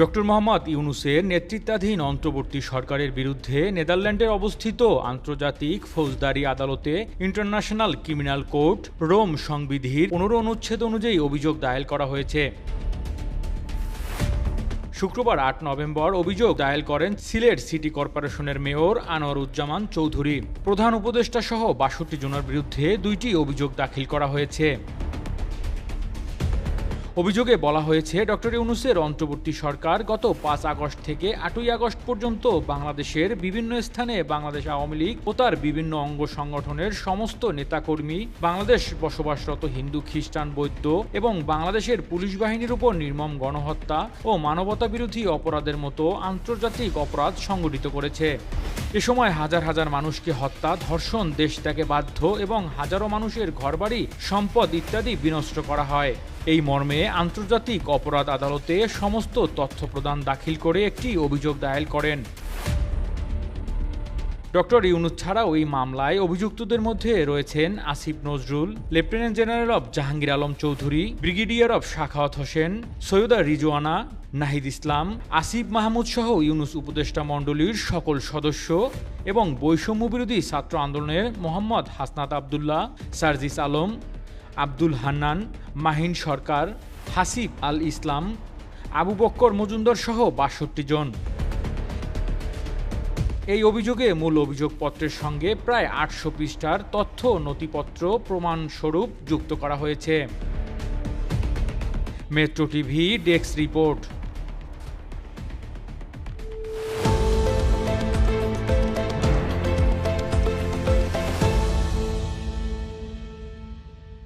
Doctor Mohammad ইউনুসের নেতৃত্বাধীন অন্তর্বর্তী সরকারের বিরুদ্ধে নেদারল্যান্ডের অবস্থিত আন্তর্জাতিক ফৌজদারি আদালতে ইন্টারন্যাশনাল ক্রিমিনাল কোর্ট রোম সংবিধির পনেরো অনুচ্ছেদ অনুযায়ী অভিযোগ দায়ের করা হয়েছে। শুক্রবার আট নভেম্বর অভিযোগ দায়ের করেন সিলেট সিটি কর্পোরেশনের মেয়র আনোয়ারুজ্জামান চৌধুরী। প্রধান উপদেষ্টা সহ বাষট্টি জনের বিরুদ্ধে দুইটি অভিযোগ দাখিল করা হয়েছে। অভিযোগে বলা হয়েছে, ডক্টর ইউনুসের অন্তর্বর্তী সরকার গত পাঁচ আগস্ট থেকে আটই আগস্ট পর্যন্ত বাংলাদেশের বিভিন্ন স্থানে বাংলাদেশ আওয়ামী লীগ ও তার বিভিন্ন অঙ্গ সংগঠনের সমস্ত নেতাকর্মী, বাংলাদেশ বসবাসরত হিন্দু, খ্রিস্টান, বৌদ্ধ এবং বাংলাদেশের পুলিশ বাহিনীর উপর নির্মম গণহত্যা ও মানবতা বিরোধী অপরাধের মতো আন্তর্জাতিক অপরাধ সংগঠিত করেছে। এ সময় হাজার হাজার মানুষকে হত্যা, ধর্ষণ, দেশ ত্যাগে বাধ্য এবং হাজারো মানুষের ঘরবাড়ি, সম্পদ ইত্যাদি বিনষ্ট করা হয়। এই মর্মে আন্তর্জাতিক অপরাধ আদালতে সমস্ত তথ্য প্রদান দাখিল করে একটি অভিযোগ দায়ের করেন। ডক্টর ইউনুস ছাড়াও এই মামলায় অভিযুক্তদের মধ্যে রয়েছেন আসিফ নজরুল, লেফটেন্যান্ট জেনারেল অব জাহাঙ্গীর আলম চৌধুরী, ব্রিগেডিয়ার অব শাখাওয়াত হোসেন, সৈয়দা রিজওয়ানা, নাহিদ ইসলাম, আসিফ মাহমুদ সহ ইউনুস উপদেষ্টা মণ্ডলীর সকল সদস্য এবং বৈষম্য বিরোধী ছাত্র আন্দোলনের মোহাম্মদ হাসনাত আবদুল্লাহ, সার্জিস আলম, আব্দুল হান্নান, মাহিন সরকার, হাসিফ আল ইসলাম, আবু বক্কর মজুমদার সহ বাষট্টি জন। এই অভিযোগে মূল অভিযোগপত্রের সঙ্গে প্রায় আটশো পৃষ্ঠার তথ্য নথিপত্র প্রমাণস্বরূপ যুক্ত করা হয়েছে। Metro TV desk report.